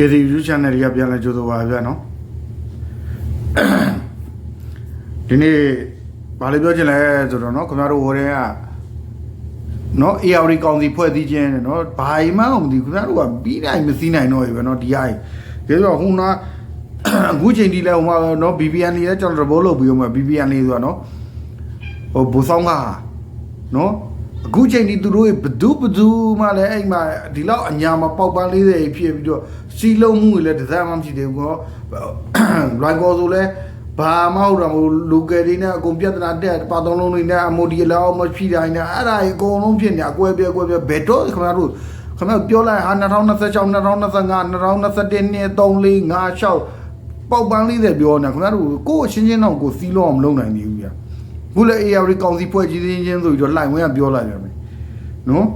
KD YouTube channel တွေကပြန်လဲကြိုးစားပါဗျာနော်ဒီနေ့ဘာလို့ပြောချင်လဲဆိုတော့နော်ခင်ဗျားတို့ဟိုတည်းကနော် AR ကောင်စီဖွဲ့စည်းခြင်းနဲ့နော်ဘာမှမသိဘူးခင်ဗျားတို့ကပြီးနိုင်မစည်းနိုင်တော့ရေပဲနော်ဒီအိုင်ဒါဆိုတော့ဟိုနာအခုချိန်ဒီလဲဟိုမှာနော် BBN လေးလည်းကျွန်တော်တဘောလုပ်ပြီးတော့မှာ BBN လေးဆိုတော့နော်ဟိုဘူဆောင်ကနော် အခုချိန်ဒီသူတို့ဘဒုဘဒုမှလည်းအဲ့မှာဒီလောက်အညာမှာပေါက်ပန်း40ဖြစ်ပြီးတော့စီလုံးမှုတွေလည်းတစ်စက်မှမရှိသေးဘူးကောရိုင်ကောဆိုလဲဘာမှဟုတ်တော့မဟုတ်လူကယ်တွေနဲ့အကုန်ပြဿနာတက်ပါသုံးလုံးတွေနဲ့အမိုဒီလောက်မဖြစ်တိုင်းနဲ့အဲ့ဒါကြီးအကုန်လုံးဖြစ်နေအကွဲပြဲကွဲပြဲဘယ်တော့ခင်ဗျားတို့ခင်ဗျားပြောလိုက်ဟာ2026 2025 2021နှစ်3 4 5 6ပေါက်ပန်း40ပြောနေခင်ဗျားတို့ကိုယ့်အချင်းချင်းတော့ကိုစီးလုံးအောင်မလုပ်နိုင်ဘူးဗျာ ခုလည်း AR ကောင်စီဖွဲ့ကြီးချင်းချင်းဆိုပြီးတော့လှိုင်ဝင်ကပြောလိုက်ပြန်ပြီနော်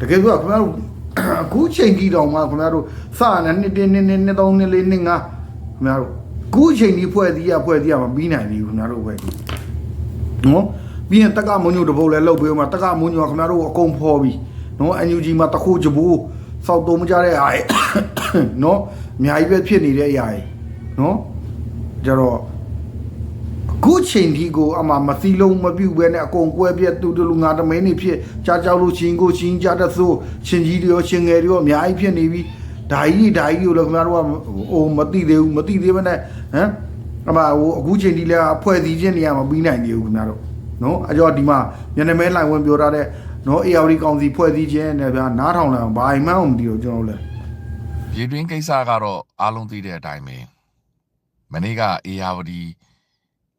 တကယ်ဆိုခင်ဗျားတို့အခုချိန်ကြီးတောင်မှခင်ဗျားတို့စရနဲ့နှစ်တင်းနှစ်နှစ်နှစ်သုံးနှစ်လေးနှစ်ငါခင်ဗျားတို့အခုချိန်ကြီးဖွဲ့စည်းရဖွဲ့စည်းရမပြီးနိုင်ဘူးခင်ဗျားတို့ပဲဒီနော်ပြီးရင်တက်ကမုံညိုတပုတ်လဲလှုပ်ပေးမှာတက်ကမုံညိုကခင်ဗျားတို့အကုန်ဖော်ပြီးနော် NUG မှာတခုချဘူစောက်တုံးမကြတဲ့အားနော်အများကြီးပဲဖြစ်နေတဲ့အရာကြီးနော်ကြတော့အ ခုချိန်ဒီကိုအမှမသီးလုံးမပြုတ်ပဲနဲ့အကုန်ကွဲပြက်တူတူလူငါတမင်းနေဖြစ်ကြားကြောက်လို့ချင်းကိုချင်းကြတဲ့သို့ချင်းကြီးတွေရောချင်းငယ်တွေရောအများကြီးဖြစ်နေပြီဓာကြီးဓာကြီးကိုလည်းခင်ဗျားတို့ကဟိုမသိသေးဘူးမသိသေးဘဲနဲ့ဟမ်အမှဟိုအခုချိန်ဒီလည်းအဖွဲ့စည်းချင်းနေရမပြီးနိုင်သေးဘူးခင်ဗျားတို့နော်အကြောဒီမှာညနေမဲလိုင်ဝင်ပြောထားတဲ့နော် AR ကောင်စီဖွဲ့စည်းခြင်းနဲ့ဗျာနားထောင်လာအောင်ဘာမှမသိတော့ကျွန်တော်လည်းပြည်တွင်းကိစ္စကတော့အားလုံးသိတဲ့အတိုင်းပဲမနေ့ကအေယာဝတီ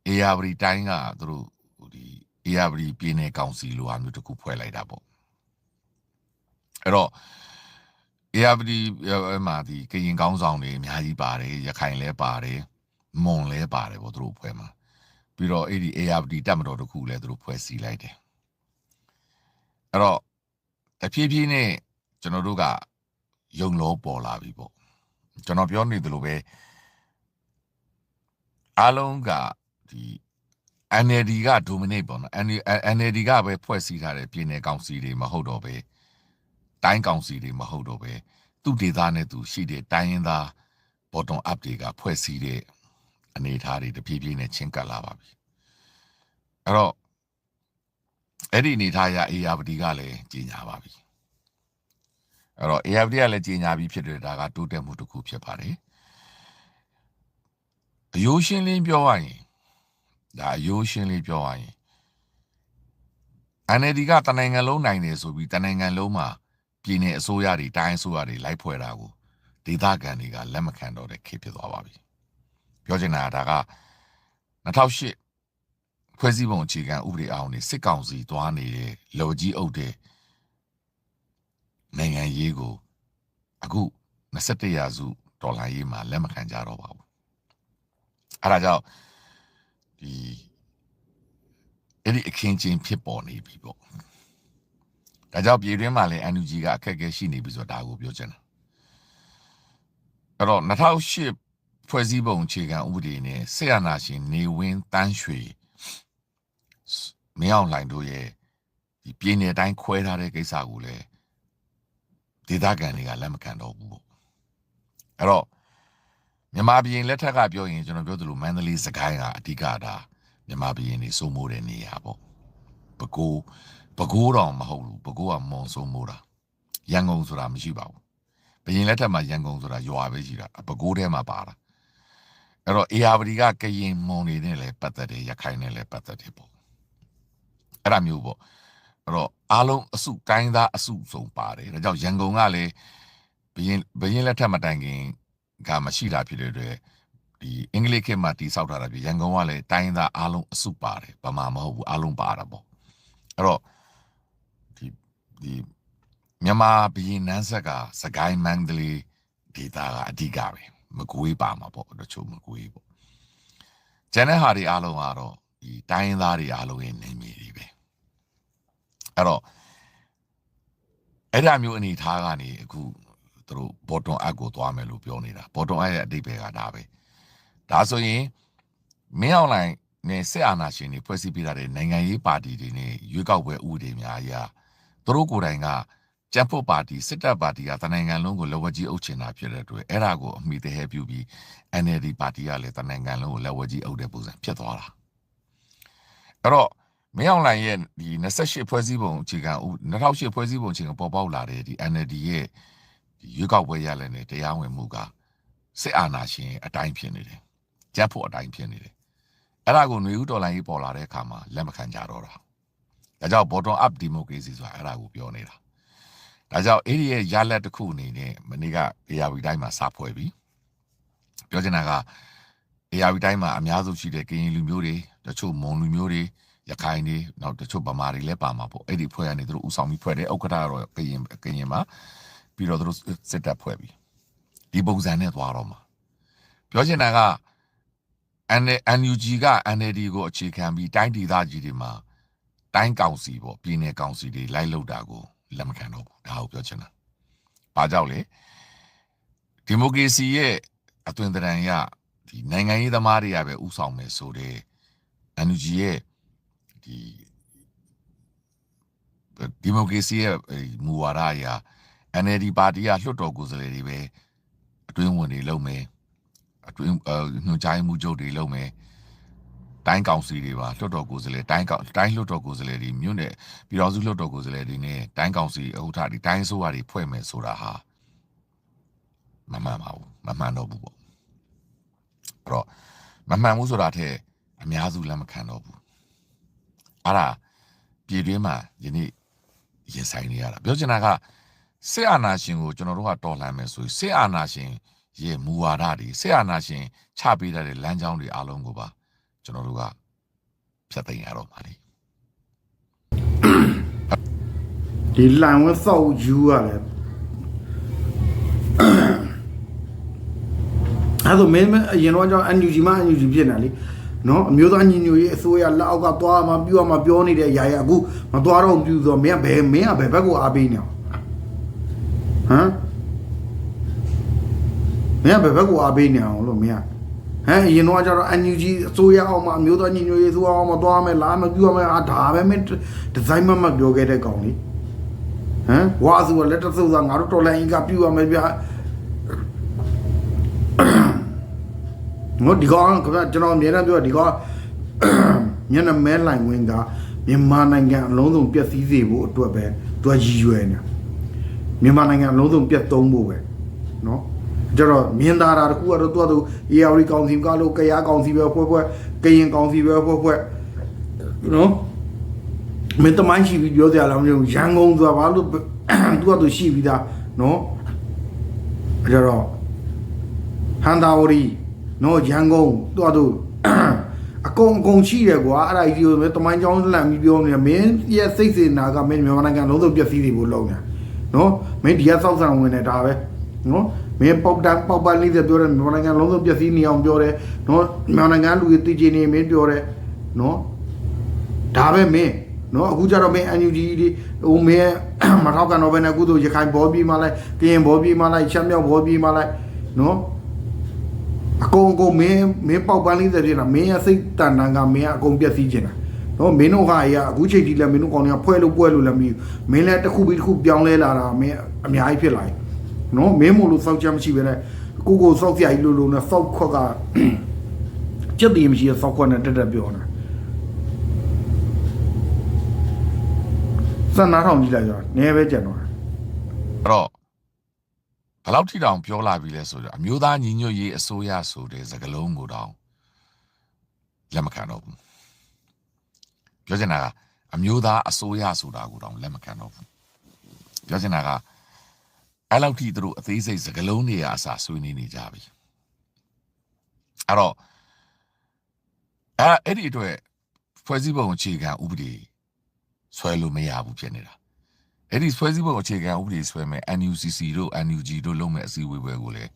အေယာဝတီတိုင်းကသူတို့ဟိုဒီအေယာဝတီပြည်နယ်ကောင်စီလိုအမျိုးတစ်ခုဖွဲ့လိုက်တာပေါ့အဲ့တော့အေယာဝတီအဲ့မှာဒီကရင်ကောင်းဆောင်တွေအများကြီးပါတယ်ရခိုင်လည်းပါတယ်မွန်လည်းပါတယ်ပေါ့သူတို့ဖွဲ့မှာပြီးတော့အဲ့ဒီအေယာဝတီတပ်မတော်တစ်ခုလည်းသူတို့ဖွဲ့စည်းလိုက်တယ်အဲ့တော့တဖြည်းဖြည်းနဲ့ကျွန်တော်တို့ကယုံလောပေါ်လာပြီပေါ့ကျွန်တော်ပြောနေသလိုပဲအားလုံးက ဒီ NLD က dominate ပေါ့နော် NLD ကပဲဖွဲ့စည်းထားတဲ့ပြည်နယ်ကောင်စီတွေမဟုတ်တော့ပဲတိုင်းကောင်စီတွေမဟုတ်တော့ပဲသူ့ဒေသနဲ့သူရှိတဲ့တိုင်းရင်းသား bottom up တွေကဖွဲ့စည်းတဲ့အနေအထားတွေတဖြည်းဖြည်းနဲ့ချင်းကပ်လာပါပြီအဲ့တော့အဲ့ဒီအနေအထားအရ ARD ကလည်းကြီးညာပါပြီအဲ့တော့ AFD ကလည်းကြီးညာပြီးဖြစ်တဲ့ဒါကတိုးတက်မှုတစ်ခုဖြစ်ပါတယ်အယိုးရှင်းလင်းပြောရရင် ဒါအယိုးရှင်းလင်းပြောရရင် NLD ကတနိုင်ငံလုံးနိုင်တယ်ဆိုပြီးတနိုင်ငံလုံးမှာပြည်내အစိုးရတွေတိုင်းအစိုးရတွေလိုက်ဖွဲ့တာကိုဒေသခံတွေကလက်မခံတော့တဲ့ခေတ်ဖြစ်သွားပါပြီပြောချင်တာကဒါက2008ဖွဲ့စည်းပုံအခြေခံဥပဒေအောင်နေစစ်ကောင်စီသွားနေတဲ့လော်ကြီးအုပ်တဲ့နိုင်ငံရေးကိုအခု21ရာစုဒေါ်လာရေးမှာလက်မခံကြတော့ပါဘူးအဲဒါကြောင့် ဒီအဲ့ဒီအခင်းချင်းဖြစ်ပေါ်နေပြီပေါ့ဒါကြောင့်ပြည်တွင်းမှာလည်း NUG ကအခက်အခဲရှိနေပြီဆိုတာဒါကိုပြောချင်တာအဲ့တော့2008ဖွဲ့စည်းပုံအခြေခံဥပဒေနဲ့ဆေးရနာရှင်နေဝင်းတန်းရွှေမင်းအောင်လှိုင်တို့ရဲ့ဒီပြည်နယ်တိုင်းခွဲထားတဲ့ကိစ္စကိုလည်းဒေသခံတွေကလက်မခံတော့ဘူးပေါ့အဲ့တော့ မြန်မာပြည်လက်ထက်ကပြောရင်ကျွန်တော်ပြောသလိုမန္တလေးစကိုင်းကအဓိကဒါမြန်မာပြည်နေစိုးမိုးတဲ့နေရာပေါ့ပဲခူးပဲခူးတော့မဟုတ်ဘူးပဲခူးကမွန်စိုးမိုးတာရန်ကုန်ဆိုတာမရှိပါဘူးဘရင်လက်ထက်မှာရန်ကုန်ဆိုတာရွာပဲရှိတာပဲခူးထဲမှာပါတာအဲ့တော့အေယာဝတီကကရင်မွန်တွေနဲ့လည်းပတ်သက်တယ်ရခိုင်နဲ့လည်းပတ်သက်တယ်ပေါ့အဲ့ဒါမျိုးပေါ့အဲ့တော့အားလုံးအစုတိုင်းသားအစုစုံပါတယ်ဒါကြောင့်ရန်ကုန်ကလည်းဘရင်ဘရင်လက်ထက်မတိုင်ခင် ကမရှိတာဖြစ်တဲ့အတွက်ဒီအင်္ဂလိပ်ခေတ်မှာတိဆောက်ထားတာပြရန်ကုန်ကလည်းတိုင်းသားအားလုံးအစုပါတယ်ဗမာမဟုတ်ဘူးအားလုံးပါတာပေါ့အဲ့တော့ဒီဒီမြန်မာဘရင်နန်းဆက်ကစကိုင်းမန္တလေးဒေတာကအဓိကပဲမကွေးပါမှာပေါ့တချို့မကွေးပေါ့ကျန်တဲ့ဟာတွေအားလုံးကတော့ဒီတိုင်းသားတွေအားလုံးရဲ့နေမြေတွေပဲအဲ့တော့အဲ့ဒါမျိုးအနေထားကနေအခု သူတို့ bottom up ကိုသွားမယ်လို့ပြောနေတာ bottom up ရဲ့အတိတ်ပဲကဒါပဲဒါဆိုရင်မင်းအောင်လိုင်းနဲ့စစ်အာဏာရှင်တွေဖွဲ့စည်းပေးထားတဲ့နိုင်ငံရေးပါတီတွေနဲ့ရွေးကောက်ပွဲဥပဒေများအရာသူတို့ကိုယ်တိုင်ကကျန်းဖို့ပါတီစစ်တပ်ပါတီကတနိုင်ငံလုံးကိုလက်ဝဲကြီးအုပ်ချင်တာဖြစ်တဲ့အတွက်အဲ့ဒါကိုအမိတဟဲပြုပြီး NLD ပါတီကလည်းတနိုင်ငံလုံးကိုလက်ဝဲကြီးအုပ်တဲ့ပုံစံဖြစ်သွားတာအဲ့တော့မင်းအောင်လှိုင်ရဲ့ဒီ28ဖွဲ့စည်းပုံအခြေခံဥ2008ဖွဲ့စည်းပုံအခြေခံပေါ်ပေါက်လာတဲ့ဒီ NLD ရဲ့ဒီ ရွေးကောက်ပွဲရလည်နဲ့တရားဝင်မှုကစစ်အာဏာရှင်အတိုင်းဖြစ်နေတယ်ကျန်းဖို့အတိုင်းဖြစ်နေတယ်အဲ့ဒါကိုຫນွေဦးတော်လိုင်းကြီးပေါ်လာတဲ့အခါမှာလက်မခံကြတော့တာဒါကြောင့် bottom up democracy ဆိုတာအဲ့ဒါကိုပြောနေတာဒါကြောင့်အဲ့ဒီရဲ့ရလက်တစ်ခုအနေနဲ့မနေ့က ARV တိုင်းမှာစဖွဲ့ပြီးပြောချင်တာက ARV တိုင်းမှာအများစုရှိတဲ့ကရင်လူမျိုးတွေတချို့မွန်လူမျိုးတွေရခိုင်တွေနောက်တချို့ဗမာတွေလည်းပါမှာပေါ့အဲ့ဒီဖွဲ့ကနေသူတို့ဥဆောင်ပြီးဖွဲ့တယ်ဥက္ကဋ္ဌကတော့ကရင်ကရင်မှာ ပြီးတော့သူတို့စစ်တပ်ဖွဲ့ပြီးဒီပုံစံနဲ့သွားတော့မှာပြောချင်တာက NUG က NLD ကိုအခြေခံပြီးတိုင်းဒေသကြီးတွေမှာတိုင်းကောင်စီပေါ့ပြည်နယ်ကောင်စီတွေလိုက်လုပ်တာကိုလက်မခံတော့ဘူးဒါကိုပြောချင်တာ။ဘာကြောင့်လဲဒီမိုကရေစီရဲ့အသွင်သဏ္ဍာန်ရဒီနိုင်ငံရေးသမားတွေကပဲဥဆောင်မယ်ဆိုတဲ့ NUG ရဲ့ဒီဒီမိုကရေစီရဲ့မူဝါဒအရာ NLD ပါတီကလွှတ်တော်ကိုယ်စားလှယ်တွေပဲအတွင်းဝင်တွေလုပ်မယ်အတွင်းညွှန်ကြားမှုချုပ်တွေလုပ်မယ်တိုင်းကောင်စီတွေပါလွှတ်တော်ကိုယ်စားလှယ်တိုင်းကောင်တိုင်းလွှတ်တော်ကိုယ်စားလှယ်တွေမြို့နယ်ပြည်တော်စုလွှတ်တော်ကိုယ်စားလှယ်တွေနဲ့တိုင်းကောင်စီအဟုတ်ထဒီတိုင်းဆိုးရတွေဖွဲ့မယ်ဆိုတာဟာမမှန်ပါဘူးမမှန်တော့ဘူးပေါ့အဲ့တော့မမှန်ဘူးဆိုတာထက်အများစုလက်မခံတော့ဘူးအဲ့ဒါပြည်တွင်းမှာယနေ့ရင်ဆိုင်နေရတာပြောချင်တာက စစ်အာဏာရှင်ကိုကျွန်တော်တို့ကတော်လှန်မယ်ဆိုရင်စစ်အာဏာရှင်ရဲ့မူဝါဒတွေစစ်အာဏာရှင်ချပေးတဲ့လမ်းကြောင်းတွေအားလုံးကိုပါကျွန်တော်တို့ကဖြတ်သိမ်းရတော့မှာလေဒီလန်ဝဲစောက်ယူရတယ်အဲ့တော့မင်းအရင်တော့ကျွန်တော် NUG မှာ NUG ဖြစ်နေလေနော်အမျိုးသားညီညွတ်ရေးအစိုးရလက်အောက်ကသွားမှပြောမှပြောနေတဲ့အရာရအခုမသွားတော့ဘူးဆိုတော့မင်းကဘယ်မင်းကဘယ်ဘက်ကိုအားပေးနေအောင် ဟမ်မင်းကဘယ်ဘက်ကိုအားပေးနေအောင်လို့မင်းကဟမ်အရင်တော့ကျတော့ NUG အစိုးရအောင်မှအမျိုးသားညီညွတ်ရေးအစိုးရအောင်မှသွားမယ်လားမပြောမယ်အာဒါပဲမင်းဒီဇိုင်းမမပြောခဲ့တဲ့ကောင်လေးဟမ်ဝါဆိုလက်တဆုပ်သာငါတို့တော်လိုင်းကပြူရမယ်ဗျာငိုဒီကောင်ကကျွန်တော်အမြဲတမ်းပြောဒီကောင်မျက်နှာမဲလိုင်ဝင်ကမြန်မာနိုင်ငံအလုံးစုံပျက်စီးစေဖို့အတွက်ပဲသူကရည်ရွယ်နေ မြန်မာနိုင်ငံအလုံးစုံပြတ်သုံးဖို့ပဲเนาะကျတော့မြင်သာတာတခုကတော့သူကသူ AR ကောင်စီကလို့ကရားကောင်စီပဲဖွဲ့ဖွဲ့ကရင်ကောင်စီပဲဖွဲ့ဖွဲ့เนาะ မင်းတမိုင်းရှိပြီးပြောကြရလားမသိဘူးရန်ကုန်ဆိုတာဘာလို့သူကသူရှိပြီးသားနော်အဲ့တော့ဟန်တာဝရီနော်ရန်ကုန်သူကသူအကုန်အကုန်ရှိတယ်ကွာအဲ့ဒါကြီးကိုမင်းတမိုင်းကြောင်းလန့်ပြီးပြောနေတယ်မင်းရဲ့စိတ်စေနာကမင်းမြန်မာနိုင်ငံလုံးစုံပျက်စီးနေဖို့လုပ်နေ နော်မင်းဒီကစောက်ဆံဝင်နေဒါပဲနော်မင်းပေါက်တန်းပေါက်ပန်းလေးတွေပြောတယ်မြန်မာနိုင်ငံလုံးစုံပျက်စီးနေအောင်ပြောတယ်နော်မြန်မာနိုင်ငံလူတွေတည်ကြည်နေမင်းပြောတယ်နော်ဒါပဲမင်းနော်အခုကျတော့မင်း NUG ဒီဟိုမင်းမထောက်ကန်တော့ဘဲနဲ့အခုတို့ရခိုင်ဘောပြေးမှလိုက်ကရင်ဘောပြေးမှလိုက်ချမ်းမြောက်ဘောပြေးမှလိုက်နော်အကုန်အကုန်မင်းမင်းပေါက်ပန်းလေးတွေပြင်လာမင်းရဲ့စိတ်တန်တန်ကမင်းကအကုန်ပြည့်စည်ခြင်းတာ နော်မင်းတို့ဟာရအခုချိန်ထိလည်းမင်းတို့ကောင်တွေကဖွဲလို့ပွဲလို့လည်းမပြီးမင်းလည်းတစ်ခုပြီးတစ်ခုပြောင်းလဲလာတာမင်းအများကြီးဖြစ်လာတယ်နော်မင်းမို့လို့စောက်ချမ်းမရှိပဲနဲ့ကိုကိုစောက်ကြိုက်လို့လို့နဲ့စောက်ခွက်ကကြက်တည်မရှိတဲ့စောက်ခွက်နဲ့တက်တက်ပြောနေတာစက်နားထောင်ကြည့်လိုက်ကြတော့နည်းပဲကြံတော့အဲ့တော့ဘယ်လောက်ထိတောင်ပြောလာပြီလဲဆိုတော့အမျိုးသားညီညွတ်ရေးအစိုးရဆိုတဲ့စကားလုံးကိုတောင်လက်မခံတော့ဘူး ပြောချင်တာကအမျိုးသားအစိုးရဆိုတာကိုတောင်လက်မခံတော့ဘူးပြောချင်တာကအဲ့လောက်ထိသူတို့အသေးစိတ်စကားလုံးတွေအစားဆွေးနွေးနေကြပြီအဲ့တော့အဲ့အဲ့ဒီအတွက်ဖွဲ့စည်းပုံအခြေခံဥပဒေဆွဲလို့မရဘူးဖြစ်နေတာအဲ့ဒီဆွဲစည်းပုံအခြေခံဥပဒေဆွဲမဲ့ NUCC တို့ NUG တို့လုပ်မဲ့အစည်းအဝေးပွဲကိုလည်း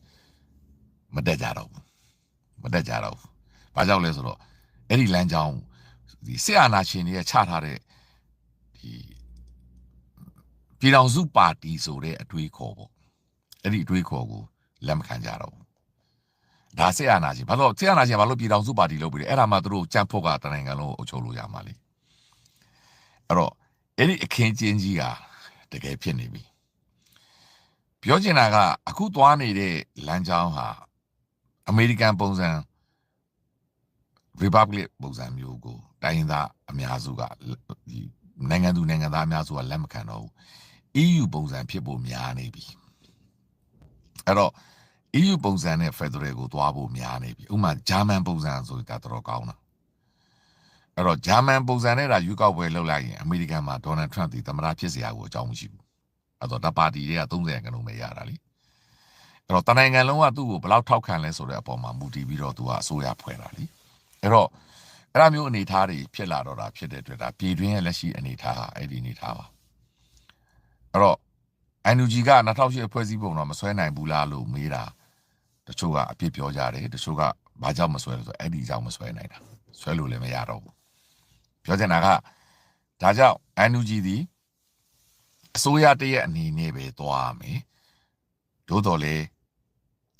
မတက်ကြတော့ဘူးမတက်ကြတော့ဘူး။ဘာကြောင့်လဲဆိုတော့အဲ့ဒီလမ်းကြောင်း ဒီစစ်အာဏာရှင်တွေချထားတဲ့ဒီပြည်တော်စုပါတီဆိုတဲ့အတွေးခေါ်ပေါ့။အဲ့ဒီအတွေးခေါ်ကိုလက်မခံကြတော့ဘူး။ဒါစစ်အာဏာရှင်ဘာလို့စစ်အာဏာရှင်ဘာလို့ပြည်တော်စုပါတီလုပ်ပြီးလဲအဲ့ဒါမှသူတို့ကြံ့ဖို့ကတနိုင်ငံလုံးကိုအုပ်ချုပ်လို့ရမှာလေ။အဲ့တော့အဲ့ဒီအခင်းကျင်းကြီးကတကယ်ဖြစ်နေပြီပြောချင်တာကအခုသွားနေတဲ့လမ်းကြောင်းဟာအမေရိကန်ပုံစံ republic ပုံစံမျိုးကိုတိုင်းရင်းသားအများစုကဒီနိုင်ငံသူနိုင်ငံသားအများစုကလက်မခံတော့ဘူး EU ပုံစံဖြစ်ဖို့များနေပြီအဲ့တော့ EU ပုံစံနဲ့ Federal ကိုသွားဖို့များနေပြီဥပမာဂျာမန်ပုံစံဆိုတာတော်တော်ကောင်းတာအဲ့တော့ဂျာမန်ပုံစံနဲ့ဒါယူကောက်ပွဲလုပ်လိုက်ရင်အမေရိကန်မှာဒေါ်နယ်ထရန့်ဒီသမ္မတဖြစ်စရာကိုအကြောင်းမရှိဘူးအဲ့တော့တပါတီတွေက30ရာခိုင်နှုန်းပဲရတာလေအဲ့တော့တနိုင်ငံလုံးကသူ့ကိုဘယ်လောက်ထောက်ခံလဲဆိုတဲ့အပေါ်မှာမူတည်ပြီးတော့သူကအစိုးရဖွဲ့တာလေ အဲ့တော့အဲ့လိုမျိုးအနေအထားတွေဖြစ်လာတော့တာဖြစ်တဲ့အတွက်ဒါပြည်တွင်းရဲ့လက်ရှိအနေအထားဟာအဲ့ဒီအနေအထားပါအဲ့တော့ NUG က2008ဖွဲ့စည်းပုံတော့မဆွဲနိုင်ဘူးလားလို့မေးတာတချို့ကအပြစ်ပြောကြတယ်တချို့ကဘာကြောင့်မဆွဲလဲဆိုတော့အဲ့ဒီကြောင့်မဆွဲနိုင်တာဆွဲလို့လည်းမရတော့ဘူးပြောချင်တာကဒါကြောင့် NUG ဒီအစိုးရတရက်အနေနဲ့ပဲသွားရမယ်သို့တော်လေ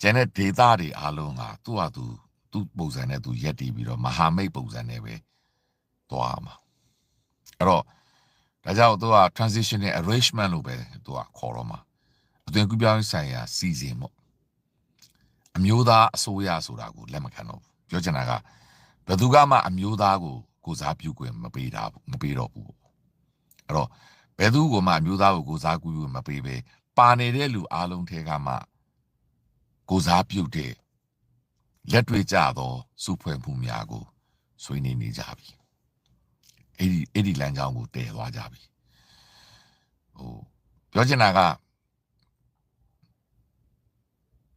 ကျန်တဲ့ဒေသတွေအားလုံးကသူ့ဟာသူ သူ့ပုံစံနဲ့သူရက်တည်ပြီးတော့မဟာမိတ်ပုံစံနဲ့ပဲသွားရမှာအဲ့တော့ဒါကြောင့်သူက transitional arrangement လို့ပဲသူကခေါ်တော့မှာအသွင်ကူးပြောင်းရေးဆိုင်ရာစီစဉ်ပေါ့အမျိုးသားအစိုးရဆိုတာကိုလက်မခံတော့ဘူးပြောချင်တာကဘယ်သူကမှအမျိုးသားကိုကိုစားပြုခွင့်မပေးတာဘူးမပေးတော့ဘူးပေါ့အဲ့တော့ဘယ်သူကမှအမျိုးသားကိုကိုစားပြုခွင့်မပေးပဲပါနေတဲ့လူအားလုံးထဲကမှကိုစားပြုတဲ့ လက်တွေ့ကြသောစုဖွဲ့မှုများကိုဆွေးနွေးနေကြပြီအဲ့ဒီအဲ့ဒီလမ်းကြောင်းကိုတည်သွားကြပြီဟိုပြောချင်တာက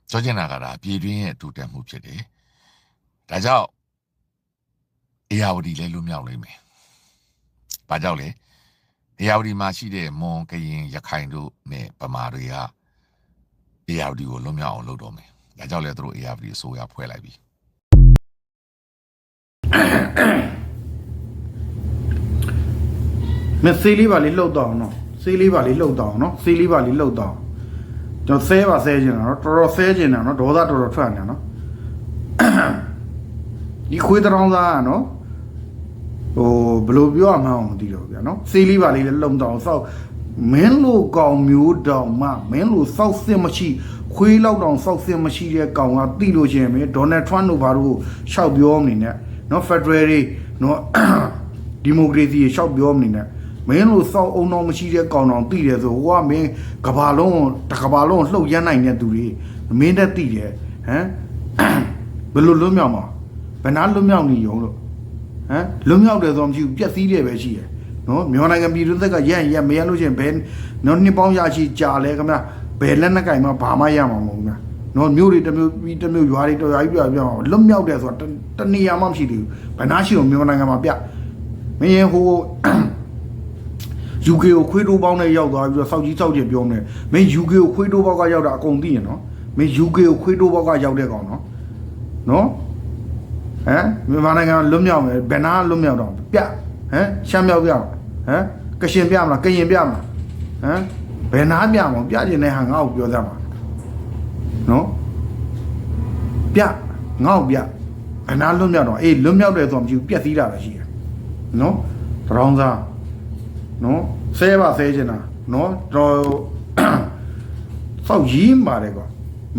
ပြောချင်တာကဒါပြည်တွင်းရဲ့တူတက်မှုဖြစ်တယ်ဒါကြောင့်အေယာဝတီလည်းလွတ်မြောက်လိမ့်မယ်ဘာကြောင့်လဲအေယာဝတီမှာရှိတဲ့မွန်ကရင်ရခိုင်တို့နဲ့ဗမာတွေကအေယာဝတီကိုလွတ်မြောက်အောင်လုပ်တော့မယ် ဒါကြောင့်လည်းသူတို့အေယာဝတီအစိုးရဖွဲ့လိုက်ပြီမင်းဆေးလေးပါလေးလှုပ်တော့အောင်နော်ဆေးလေးပါလေးလှုပ်တော့အောင်နော်ဆေးလေးပါလေးလှုပ်တော့အောင်ကျွန်တော်ဆဲပါဆဲကျင်တာနော်တော်တော်ဆဲကျင်တာနော်ဒေါသတော်တော်ထွက်နေတာနော်ဒီခွေးတောင်သားကနော်ဟိုဘယ်လိုပြောရမှန်းမသိတော့ဗျာနော်ဆေးလေးပါလေးလည်းလှုပ်တော့အောင်စောက်မင်းလိုကောင်မျိုးတောင်မှမင်းလိုစောက်စစ်မရှိ ခွေးလောက်တောင်စောက်စစ်မရှိတဲ့ကောင်ကတိလို့ချင်းမင်းဒေါ်နယ်ထရန့်တို့ဘာလို့ရှောက်ပြောမနေနဲ့နော်ဖက်ဒရယ်တွေနော်ဒီမိုကရေစီရှောက်ပြောမနေနဲ့မင်းတို့စောက်အုံတော်မရှိတဲ့ကောင်တော်တိတယ်ဆိုဟိုကမင်းကဘာလုံးတစ်ကဘာလုံးလှုပ်ရမ်းနိုင်တဲ့သူတွေမင်းတက်တိတယ်ဟမ်ဘယ်လိုလွတ်မြောက်မှာဘယ်နာလွတ်မြောက်နေရုံလို့ဟမ်လွတ်မြောက်တယ်ဆိုမှမရှိဘူးပြက်စီးတယ်ပဲရှိတယ်နော်မြန်မာနိုင်ငံပြည်တွင်းသက်ကရက်ရက်မရလို့ချင်းဘယ်နော်နှစ်ပေါင်းရရှိကြာလဲခင်ဗျ ဘယ်လက်နဲ့ကင်မှဘာမှရမှာမဟုတ်ဘူးခင်ဗျနော်မြို့တွေတစ်မြို့ပြီးတစ်မြို့ရွာတွေတော်ရွာကြီးပြပြအောင်လွတ်မြောက်တယ်ဆိုတာတတနေရာမှမရှိသေးဘူးဘယ်နာရှိလို့မြန်မာနိုင်ငံမှာပြမင်းဟို UK ကိုခွေးတိုးပေါင်းနဲ့ရောက်သွားပြီးတော့စောက်ကြီးစောက်ကြီးပြောနေမင်း UK ကိုခွေးတိုးပေါက်ကရောက်တာအကုန်သိရနော်မင်း UK ကိုခွေးတိုးပေါက်ကရောက်တဲ့ကောင်နော်နော်ဟမ်မြန်မာနိုင်ငံလွတ်မြောက်မယ်ဘယ်နာလွတ်မြောက်တော့ပြဟမ်ရှမ်းမြောက်ပြဟမ်ကရှင်ပြမလားကရင်ပြမလားဟမ် ဘယ်နာပြမလဲပြကျင်တဲ့ဟာငါ့ကိုပြောသမှာနော်ပြငါ့ကိုပြဘယ်နာလွတ်မြောက်တော့အေးလွတ်မြောက်တယ်ဆိုမှမရှိဘူးပြက်သီးတာပဲရှိတယ်နော်တရောင်းစားနော်ဆဲပါဆဲချင်တာနော်တော်စောက်ရင်းပါတယ်ကွာ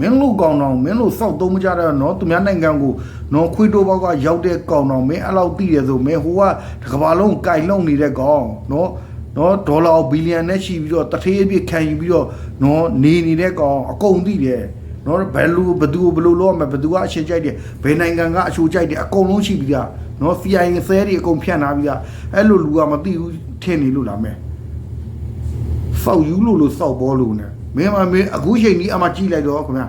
မင်းတို့ကောင်တော်မင်းတို့စောက်သုံးမကြတဲ့နော်သူများနိုင်ငံကိုနော်ခွေးတိုးဘောက်ကရောက်တဲ့ကောင်တော်မင်းအဲ့လောက်သိရဆိုမင်းဟိုကတစ်ကမ္ဘာလုံးကြိုင်လုံနေတဲ့ကောင်နော် နော်ဒေါ်လာဘီလီယံနဲ့ရှိပြီးတော့တထေးအပြစ်ခံယူပြီးတော့နော်နေနေတဲ့ကောင်အကုန်သိတယ်နော်ဘယ်လူဘယ်သူဘယ်လိုလုပ်ရမလဲဘယ်သူကအရှင်ကြိုက်တယ်ဘယ်နိုင်ငံကအချိုကြိုက်တယ်အကုန်လုံးရှိပြီးသားနော် CIA ဆဲတွေအကုန်ဖြန့်ထားပြီးသားအဲ့လိုလူကမသိဘူးထင်နေလို့လားမဲစောက်ယူလို့လို့စောက်ပေါ်လို့ ਨੇ မင်းမမင်းအခုချိန်ကြီးအမှကြည့်လိုက်တော့ခင်ဗျာ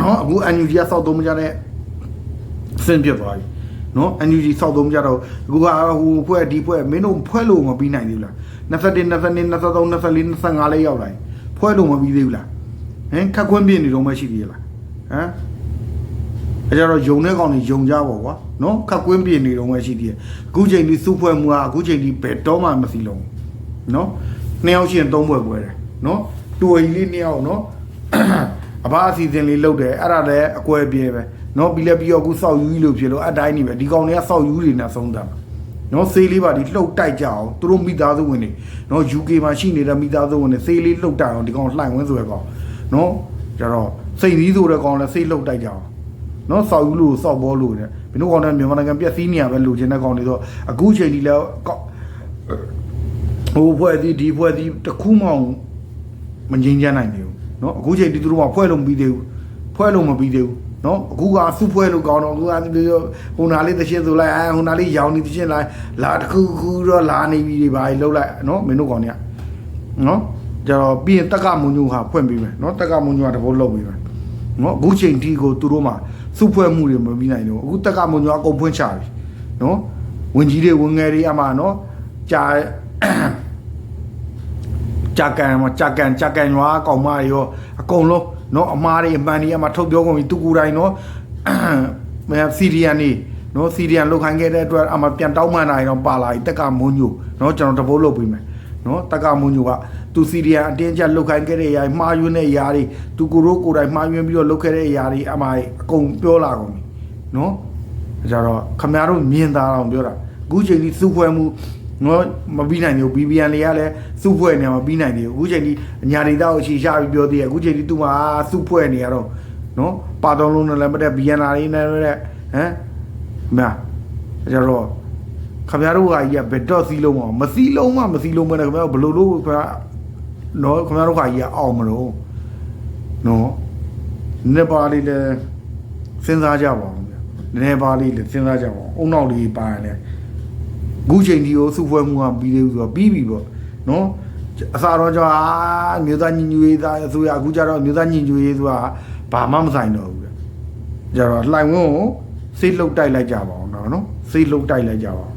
နော်အခု NUG ကစောက်သုံးမကြတဲ့ဆင်းပြတ်သွားပြီနော် NUG စောက်သုံးမကြတော့အခုကဟိုဖွဲ့ဒီဖွဲ့မင်းတို့ဖွဲ့လို့မပြီးနိုင်သေးဘူးလား 21 22 23 24 25လေးရောက်လာရင်ဖွဲ့လို့မပြီးသေးဘူးလားဟင်ခက်ခွင်းပြနေတော့မှရှိသေးရလားဟမ်အဲကြတော့ယုံတဲ့ကောင်တွေယုံကြပါကွာနော်ခက်ကွင်းပြနေတော့မှရှိသေးတယ်အခုချိန်ဒီစုဖွဲ့မှုကအခုချိန်ဒီဘယ်တော့မှမစီလုံးဘူးနော်နှစ်ယောက်ရှိရင်သုံးဖွဲ့ပွဲတယ်နော်တူအကြီးလေးနှစ်ယောက်နော်အဘအစီအစဉ်လေးလုပ်တယ်အဲ့ဒါလည်းအကွဲပြဲပဲနော်ပြီးလဲပြီးတော့အခုစောက်ယူကြီးလို့ဖြစ်လို့အတိုင်းနေပဲဒီကောင်တွေကစောက်ယူတွေနဲ့သုံးတာ နော်ဆေးလေးပါဒီလှုပ်တိုက်ကြအောင်သူတို့မိသားစုဝင်တွေနော် UK မှာရှိနေတဲ့မိသားစုဝင်တွေဆေးလေးလှုပ်တိုက်အောင်ဒီကောင်လှိုင်ဝင်းဆိုရကောင်နော်ကျတော့စိတ်သီးဆိုတဲ့ကောင်လည်းစိတ်လှုပ်တိုက်ကြအောင်နော်စောက်ယူလို့စောက်ဘောလို့တဲ့ဘယ်လိုကောင်လဲမြန်မာနိုင်ငံပြက်စီးနေရပဲလိုချင်တဲ့ကောင်တွေဆိုအခုချိန်ဒီလဲကောက်ဟိုဖွဲ့သည်ဒီဖွဲ့သည်တစ်ခုမှမငြိမ်းချမ်းနိုင်သေးဘူးနော်အခုချိန်ဒီသူတို့ကဖွဲ့လို့မပြီးသေးဘူးဖွဲ့လို့မပြီးသေးဘူး နော်အခုကစုဖွဲ့လို့ကောင်းတော့အခုကဟိုနာလေးတစ်ရှင်းဆိုလိုက်အဲဟိုနာလေးရောင်နေတစ်ရှင်းလိုက်လာတစ်ခုခုတော့လာနေပြီတွေပါလှုပ်လိုက်နော်မင်းတို့ကောင်တွေကနော်ကျတော့ပြီးရင်တက်ကမွန်ညူဟာဖွင့်ပေးမယ်နော်တက်ကမွန်ညူကတဘောလုပ်ပေးမယ်နော်အခုချိန်ဒီကိုသူတို့မှာစုဖွဲ့မှုတွေမပြီးနိုင်တော့အခုတက်ကမွန်ညူအကုန်ဖွင့်ချပြီနော်ဝင်ကြီးတွေဝင်ငယ်တွေအမှနော်ကြာကြာကန်မကြာကန်ကြာကန်ရွာကောင်မတွေရောအကုန်လုံး နော်အမားတွေအမှန်တွေအမှထုတ်ပြောကုန်ပြီသူကိုယ်တိုင်နော်မစီရီယန်နေနော်စီရီယန်လောက်ခိုင်းခဲ့တဲ့အတွက်အမှပြန်တောင်းမှန်တာတွေတော့ပါလာပြီတက်ကမွန်ညူနော်ကျွန်တော်တဘောလုပ်ပေးမယ်နော်တက္ကမွန်ညိုကသူစီရီယံအတင်းကျပ်လုတ်ခိုင်းခဲ့တဲ့အရာတွေမှားယွင်းတဲ့အရာတွေသူကိုရိုးကိုယ်တိုင်မှားယွင်းပြီးတော့လုတ်ခဲ့တဲ့အရာတွေအမှားအကုန်ပြောလာကုန်ပြီနော်ဒါကြတော့ခမရတို့မြင်သာအောင်ပြောတာအခုချိန်ကြီးစုဖွဲ့မှု နော်မပြီးနိုင်ဘူး BBN တွေကလည်းစုဖွဲ့နေမှာပြီးနိုင်တယ်အခုချိန်ကြီးအညာဒေတာကိုအခြေချပြီးပြောသေးတယ်အခုချိန်ကြီးသူမှစုဖွဲ့နေရတော့နော်ပါတော်လုံးနဲ့လည်းမတက် BNR လေးနဲ့လည်းဟမ်မဒါကြတော့ခမရတို့ဟာကြီးကဘယ်တော့စီးလုံးအောင်မစီးလုံးမှမစီးလုံးမနဲ့ခမရတို့ဘယ်လိုလို့ခမရနော်ခမရတို့ဟာကြီးကအောင်မလို့နော်နည်းပါးလေးလဲစဉ်းစားကြပါဦးဗျနည်းပါးလေးလဲစဉ်းစားကြပါဦးအုံနောက်လေးပါရင် လဲခုချိန်ဒီကိုစုဖွဲ့မှုကပြီးသေးဘူးဆိုတော့ပြီးပြီပေါ့နော်အစားတော့ကြောအာမြို့သားညီညွတ်ရေးသားအစိုးရအခုကျတော့မြို့သားညီညွတ်ရေးဆိုတာဘာမှမဆိုင်တော့ဘူးဗျကြတော့လှိုင်ဝန်းကိုစိတ်လှုပ်တိုက်လိုက်ကြပါအောင်နော်နော်စိတ်လှုပ်တိုက်လိုက်ကြပါအောင်